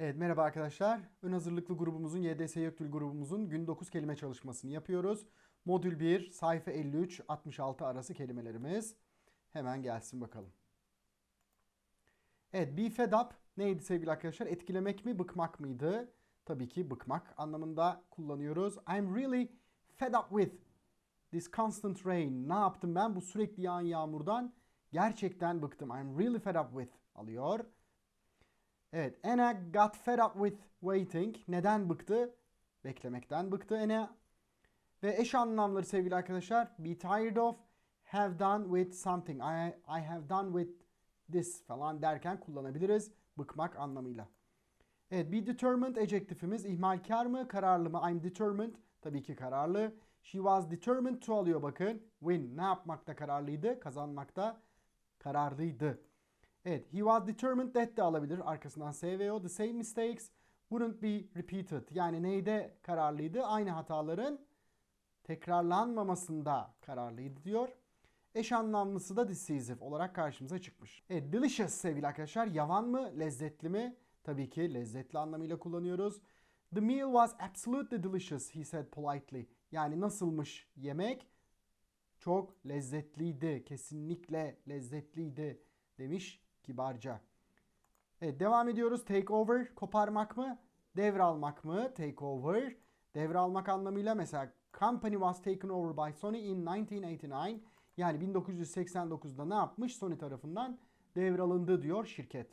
Evet merhaba arkadaşlar. Ön hazırlıklı grubumuzun YDS Göktürk grubumuzun gün 9 kelime çalışmasını yapıyoruz. Modül 1 sayfa 53 66 arası kelimelerimiz. Hemen gelsin bakalım. Evet be fed up neydi sevgili arkadaşlar? Etkilemek mi bıkmak mıydı? Tabii ki bıkmak anlamında kullanıyoruz. I'm really fed up with this constant rain. Ne yaptım ben bu sürekli yağan yağmurdan? Gerçekten bıktım. I'm really fed up with alıyor. Evet, Anna got fed up with waiting. Neden bıktı? Beklemekten bıktı Anna. Ve eş anlamları sevgili arkadaşlar. Be tired of, have done with something. I, I have done with this falan derken kullanabiliriz. Bıkmak anlamıyla. Evet, be determined adjektifimiz ihmalkar mı, kararlı mı? I'm determined. Tabii ki kararlı. She was determined to alıyor bakın. Win. Ne yapmakta kararlıydı? Kazanmakta kararlıydı. Evet, he was determined that de alabilir. Arkasından S ve O. The same mistakes wouldn't be repeated. Yani neyde kararlıydı? Aynı hataların tekrarlanmamasında kararlıydı diyor. Eş anlamlısı da decisive olarak karşımıza çıkmış. Evet, delicious sevgili arkadaşlar. Yavan mı, lezzetli mi? Tabii ki lezzetli anlamıyla kullanıyoruz. The meal was absolutely delicious, he said politely. Yani nasılmış yemek? Çok lezzetliydi, kesinlikle lezzetliydi demiş kibarca. Evet devam ediyoruz. Take over koparmak mı? Devralmak mı? Take over. Devralmak anlamıyla mesela company was taken over by Sony in 1989. Yani 1989'da ne yapmış? Sony tarafından devralındı diyor şirket.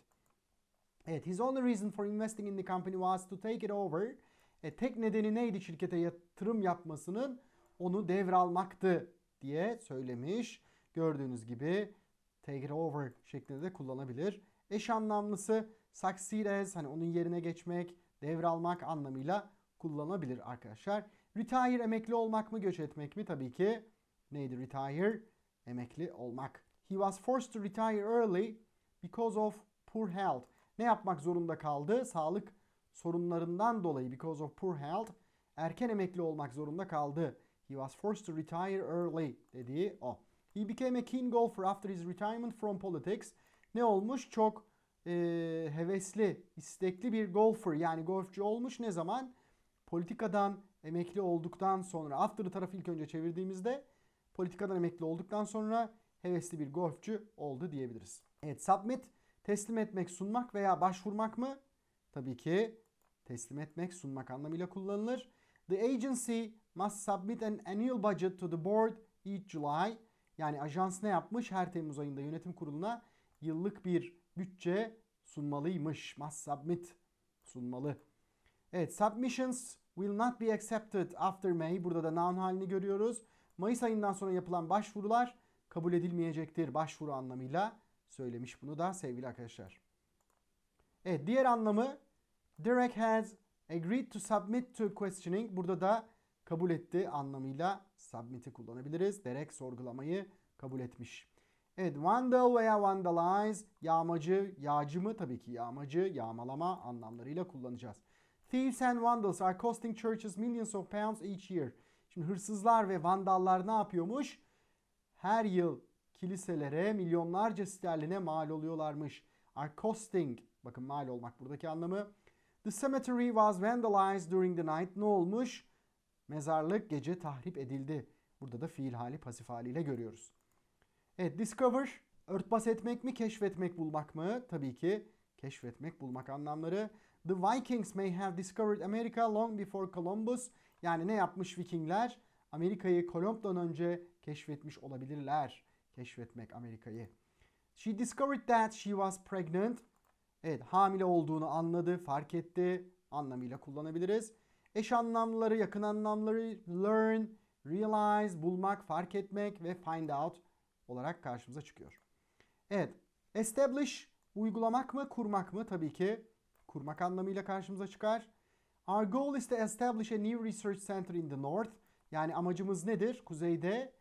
Evet, his only reason for investing in the company was to take it over. E, tek nedeni neydi şirkete yatırım yapmasının? Onu devralmaktı diye söylemiş. Gördüğünüz gibi take it over şeklinde de kullanabilir. Eş anlamlısı succeed as hani onun yerine geçmek, devralmak anlamıyla kullanabilir arkadaşlar. Retire emekli olmak mı, göç etmek mi? Tabii ki neydi retire? Emekli olmak. He was forced to retire early because of poor health. Ne yapmak zorunda kaldı? Sağlık sorunlarından dolayı because of poor health erken emekli olmak zorunda kaldı. He was forced to retire early dediği o. He became a keen golfer after his retirement from politics. Ne olmuş? Çok e, hevesli, istekli bir golfer yani golfçü olmuş. Ne zaman? Politikadan emekli olduktan sonra. After'ı tarafı ilk önce çevirdiğimizde politikadan emekli olduktan sonra hevesli bir golfçü oldu diyebiliriz. Evet submit teslim etmek, sunmak veya başvurmak mı? Tabii ki teslim etmek, sunmak anlamıyla kullanılır. The agency must submit an annual budget to the board each July. Yani ajans ne yapmış? Her Temmuz ayında yönetim kuruluna yıllık bir bütçe sunmalıymış. Must submit sunmalı. Evet, submissions will not be accepted after May. Burada da noun halini görüyoruz. Mayıs ayından sonra yapılan başvurular kabul edilmeyecektir. Başvuru anlamıyla söylemiş bunu da sevgili arkadaşlar. Evet, diğer anlamı Derek has agreed to submit to questioning. Burada da kabul etti anlamıyla submit'i kullanabiliriz. Derek sorgulamayı kabul etmiş. Evet vandal veya vandalize yağmacı, yağcı mı? Tabii ki yağmacı, yağmalama anlamlarıyla kullanacağız. Thieves and vandals are costing churches millions of pounds each year. Şimdi hırsızlar ve vandallar ne yapıyormuş? Her yıl kiliselere milyonlarca sterline mal oluyorlarmış. Are costing, bakın mal olmak buradaki anlamı. The cemetery was vandalized during the night. Ne olmuş? Mezarlık gece tahrip edildi. Burada da fiil hali pasif haliyle görüyoruz. Evet discover örtbas etmek mi keşfetmek bulmak mı? Tabii ki keşfetmek bulmak anlamları. The Vikings may have discovered America long before Columbus. Yani ne yapmış Vikingler? Amerika'yı Kolomb'dan önce keşfetmiş olabilirler. Keşfetmek Amerika'yı. She discovered that she was pregnant. Evet hamile olduğunu anladı, fark etti anlamıyla kullanabiliriz. Eş anlamları, yakın anlamları learn, realize, bulmak, fark etmek ve find out olarak karşımıza çıkıyor. Evet, establish uygulamak mı, kurmak mı? Tabii ki kurmak anlamıyla karşımıza çıkar. Our goal is to establish a new research center in the north. Yani amacımız nedir? Kuzeyde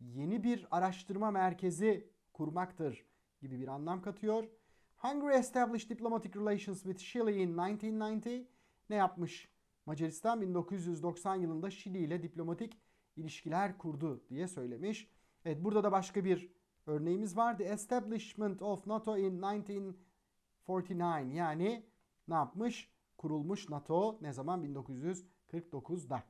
yeni bir araştırma merkezi kurmaktır gibi bir anlam katıyor. Hungary established diplomatic relations with Chile in 1990. Ne yapmış? Macaristan 1990 yılında Şili ile diplomatik ilişkiler kurdu diye söylemiş. Evet burada da başka bir örneğimiz var. The establishment of NATO in 1949 yani ne yapmış? Kurulmuş NATO ne zaman? 1949'da.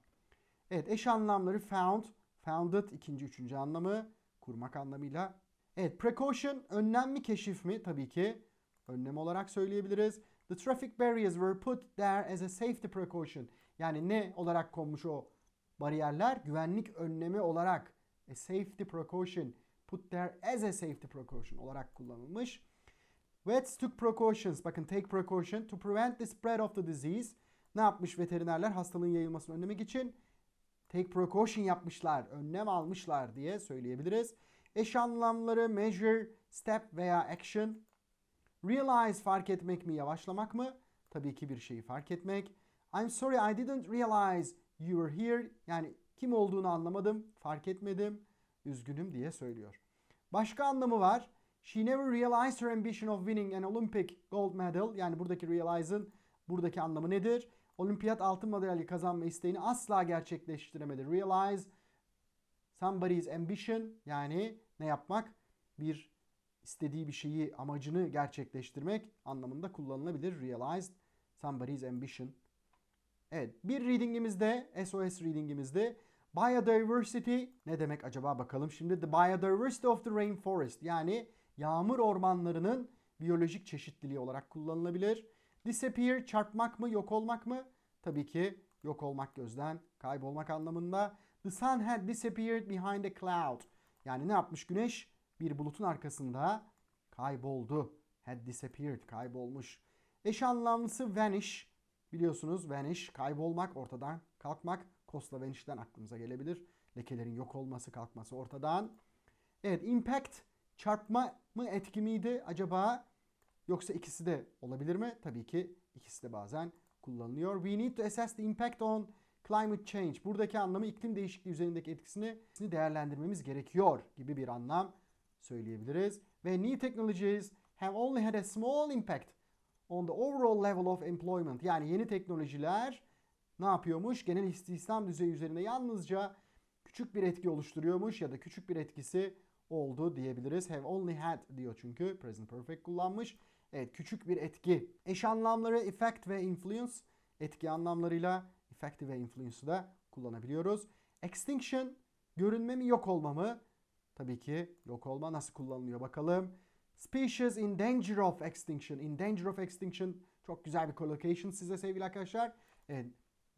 Evet eş anlamları found, founded ikinci üçüncü anlamı kurmak anlamıyla. Evet precaution önlem mi keşif mi? Tabii ki önlem olarak söyleyebiliriz. The traffic barriers were put there as a safety precaution. Yani ne olarak konmuş o bariyerler? Güvenlik önlemi olarak a safety precaution put there as a safety precaution olarak kullanılmış. Vets took precautions. Bakın take precaution to prevent the spread of the disease. Ne yapmış veterinerler hastalığın yayılmasını önlemek için? Take precaution yapmışlar, önlem almışlar diye söyleyebiliriz. Eş anlamları measure, step veya action. Realize fark etmek mi, yavaşlamak mı? Tabii ki bir şeyi fark etmek. I'm sorry I didn't realize you were here. Yani kim olduğunu anlamadım, fark etmedim, üzgünüm diye söylüyor. Başka anlamı var. She never realized her ambition of winning an Olympic gold medal. Yani buradaki realize'ın buradaki anlamı nedir? Olimpiyat altın madalya kazanma isteğini asla gerçekleştiremedi. Realize somebody's ambition yani ne yapmak? Bir istediği bir şeyi, amacını gerçekleştirmek anlamında kullanılabilir. Realized somebody's ambition. Evet, bir readingimizde, SOS readingimizde biodiversity ne demek acaba bakalım. Şimdi the biodiversity of the rainforest yani yağmur ormanlarının biyolojik çeşitliliği olarak kullanılabilir. Disappear çarpmak mı, yok olmak mı? Tabii ki yok olmak gözden, kaybolmak anlamında. The sun had disappeared behind a cloud. Yani ne yapmış güneş? Bir bulutun arkasında kayboldu. Had disappeared, kaybolmuş. Eş anlamlısı vanish. Biliyorsunuz vanish, kaybolmak, ortadan kalkmak. Costa vanish'ten aklımıza gelebilir. Lekelerin yok olması, kalkması ortadan. Evet, impact, çarpma mı, etki miydi acaba? Yoksa ikisi de olabilir mi? Tabii ki ikisi de bazen kullanılıyor. We need to assess the impact on climate change. Buradaki anlamı iklim değişikliği üzerindeki etkisini değerlendirmemiz gerekiyor gibi bir anlam söyleyebiliriz. Ve new technologies have only had a small impact on the overall level of employment. Yani yeni teknolojiler ne yapıyormuş? Genel istihdam düzeyi üzerinde yalnızca küçük bir etki oluşturuyormuş ya da küçük bir etkisi oldu diyebiliriz. Have only had diyor çünkü present perfect kullanmış. Evet küçük bir etki. Eş anlamları effect ve influence etki anlamlarıyla effective ve influence'ı da kullanabiliyoruz. Extinction görünme mi yok olma mı? Tabii ki yok olma nasıl kullanılıyor bakalım. Species in danger of extinction. In danger of extinction çok güzel bir collocation size sevgili arkadaşlar. Evet,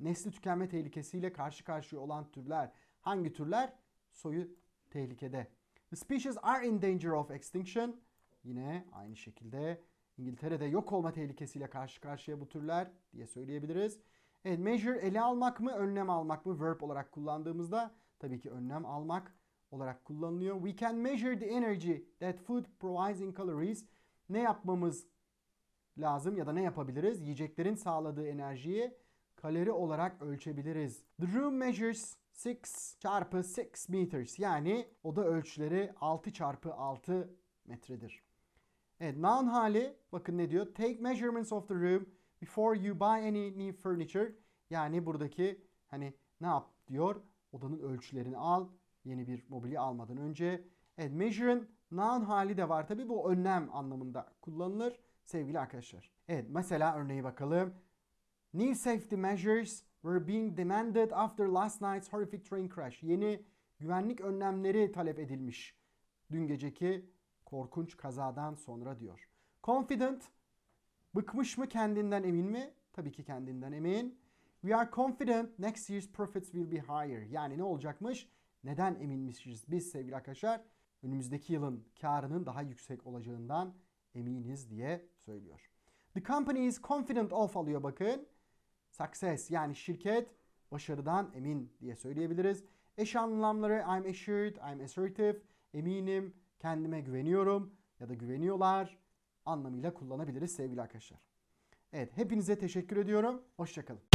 nesli tükenme tehlikesiyle karşı karşıya olan türler. Hangi türler? Soyu tehlikede. The species are in danger of extinction. Yine aynı şekilde İngiltere'de yok olma tehlikesiyle karşı karşıya bu türler diye söyleyebiliriz. Evet, measure ele almak mı, önlem almak mı verb olarak kullandığımızda tabii ki önlem almak olarak kullanılıyor. We can measure the energy that food provides in calories. Ne yapmamız lazım ya da ne yapabiliriz? Yiyeceklerin sağladığı enerjiyi kalori olarak ölçebiliriz. The room measures 6 çarpı 6 meters. Yani oda ölçüleri 6 çarpı 6 metredir. Evet noun hali bakın ne diyor? Take measurements of the room before you buy any new furniture. Yani buradaki hani ne yap diyor? Odanın ölçülerini al. Yeni bir mobilya almadan önce. Evet measure'ın noun hali de var tabi bu önlem anlamında kullanılır sevgili arkadaşlar. Evet mesela örneği bakalım. New safety measures were being demanded after last night's horrific train crash. Yeni güvenlik önlemleri talep edilmiş. Dün geceki korkunç kazadan sonra diyor. Confident bıkmış mı kendinden emin mi? Tabii ki kendinden emin. We are confident next year's profits will be higher. Yani ne olacakmış? Neden eminmişiz biz sevgili arkadaşlar? Önümüzdeki yılın karının daha yüksek olacağından eminiz diye söylüyor. The company is confident of alıyor bakın. Success yani şirket başarıdan emin diye söyleyebiliriz. Eş anlamları I'm assured, I'm assertive, eminim, kendime güveniyorum ya da güveniyorlar anlamıyla kullanabiliriz sevgili arkadaşlar. Evet hepinize teşekkür ediyorum. Hoşçakalın.